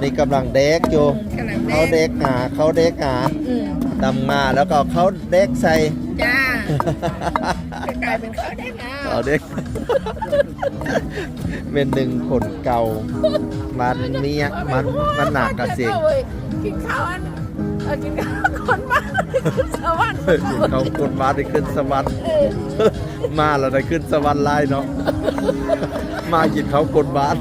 นนี้กำลังเด็กอยู่กำลังเขาเด็กหาเขาเด็กหาอืมดำมาแล้วก็เขาเด็กใส่ จ้าจะกลายเป็นเขาได้ไงเอาเด็ก เป็นหนึ่งคนเก่า มันเมียมันมันหนักกระเสียงกินข้าวอันเออกินข้าวคนบ้านสวรรค์เขาคนมาได้ขึ้นสวรรค์เออมาแล้วได้ขึ้นสวรรค์ไล่เนาะ มากินเขาคนบาน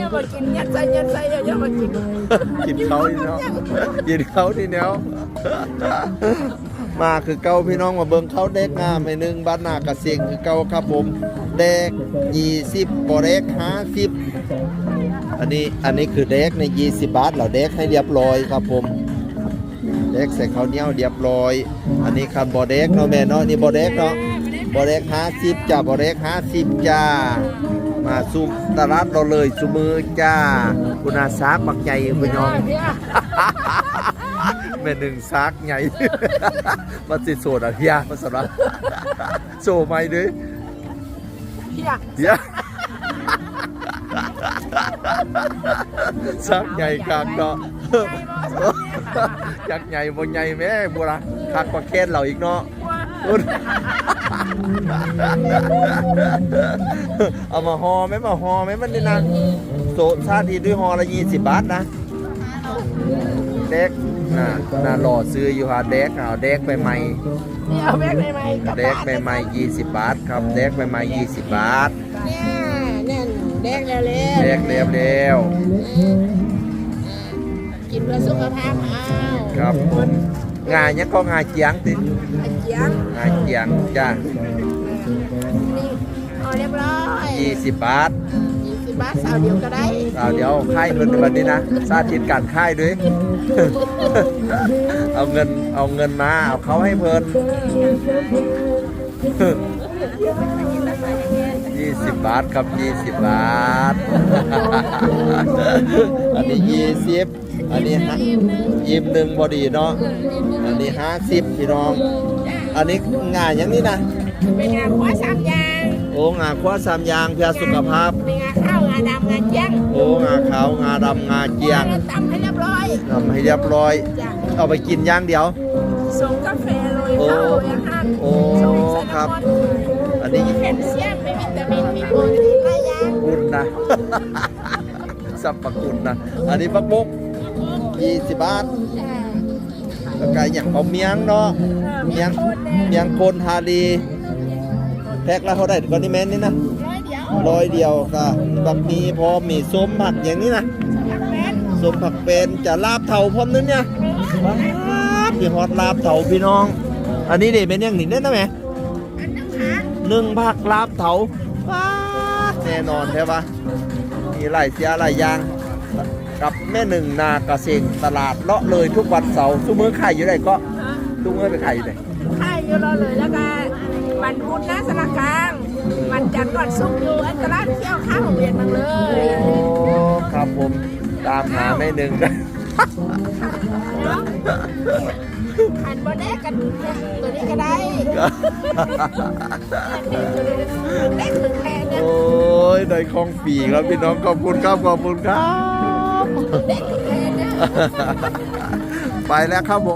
ย่ามากินยัดใส่ยัดใส่ย่ามากินกินเขานี่เนาะกินเขานี่เนาะมาคือเก่าพี่น้องมาเบิ่งเขาเด็กงามไอ้หนึ่งบ้านนากระเสียงคือเก่าครับผมเด็กยี่สิบบ่เด็กห้าสิบอันนี้อันนี้คือเด็กในยี่สิบบาทเราเด็กให้เรียบร้อยครับผม เด็กใส่ข้าวเหนียวเรียบร้อย อันนี้คันบ่เด็กเนาะแม่เนาะนี่บ่เด็กเนาะบ่เด็กห้าสิบจ้าบ่เด็กห้าสิบจ้า มาซุมตลาดเราเลยซุมือจ้าคุณอาซากบักใหญ่พี่น้องแม่หนึ่งซากใหญ่มาสิโซดอะเฮียมาสำหรับโซไม่ด้วยเพียเฮียซากใหญ่กลางเนาะ ยักษ์ใหญ่บ่ใหญ่แม่บัวละคักกว่าแค้นเราอีกเนาะอุ๊ยเอามาหอไหมมาหอไหมมันนี่นะโซชาติด้วยหอละยี่สิบบาทนะเด็กน่ะน่ารอซื้ออยู่ฮะเด็กเอาเด็กใหม่นี่เอาแบกได้ไหมๆเด็กใหม่ๆยี่สิบบาทครับเด็กใหม่ๆยี่สิบบาทเนี่ยเนี่ยแดงแล้วเลยเด็กเร็วเร็วกิน เพื่อสุขภาพเอาๆครับผมงานเนี้ยก็งานเจียงติอันเจียงงานเจียงจ้านี่เอาเรียบร้อยยี่สิบบาทยี่สิบบาทสาวเดียวก็ได้เอาเดี๋ยวค่ายเงินวันนี้นะสาธิตการค่ายด้วย เอาเงินเอาเงินมาเอาเขาให้เพลินยี่สิบบาทครับยี่สิบบาท อันนี้ยี่สิบ อันนี้ฮะยิมหนึ่งพอดีเนาะ อันนี้ห้าสิบพี่น้อง อันนี้งานอย่างนี้นะเป็นงานขวาสามอยางโอ้งาคว้าสามอยางเพื่อสุขภาพเป็นงานข้าวงานดำงานเจียงโอ้งาขาวงาดำงาเจียงตำให้เรียบร้อยทำให้เรียบร้อยจ้ะเอาไปกินอย่างเดียวส่งกาแฟโรยข้าวอย่างนั้นโอ้ส่งสารครับพัดอันนี้มีแคลเซียมมีวิตามินมีโปรตีนหลายอย่างคุณนะสับปะคุณนะ อันนี้ปักบุก ยี่สิบบาทจ้ะแล้วก็อย่างเอาเมียงเนาะเมียงเมียงโคนฮาลีแพ็คละเท่าไหร่ก่อนนี่แม่นนี่นะร้อยเดียวร้อยเดียวก็แบบมีพอมีส้มผักอย่างนี้นะผักแป้นส้มผักเป็นจะลาบเถาพร้อมนึงเนี่ยว้าวพี่ฮอดลาบเถาพี่น้อง อันนี้เด็เป็นอย่างนี้ได้นะแม่อันน้ำขาหนึ่งผักลาบเถาว้าวแน่นอนใช่ปะมีหลายเสียหลายอย่าง กับแม่หนึ่งนากระเซงตลาดเลาะเลยทุกวันเสาร์ทุกมื้อขายอยู่ไหนก็ทุกมื้อไปขายอยู่ไหนให้อยู่รอเลยแล้วก็วันพุธนะสารกลางวันจันทร์ก่อนซุกร์อยู่อันตลาดเที่ยวข้างโรงเรียนมันเลโอ้ยครับผมตามหาแม่หนึ่งกันเนาะหันบนแดกกันตัวนี้ก็ได้เด็กหนึ่งแค่เนี่ยโอ้ยได้ของฟรีครับพี่น้องขอบคุณครับขอบคุณครับ ไปแล้วครับผม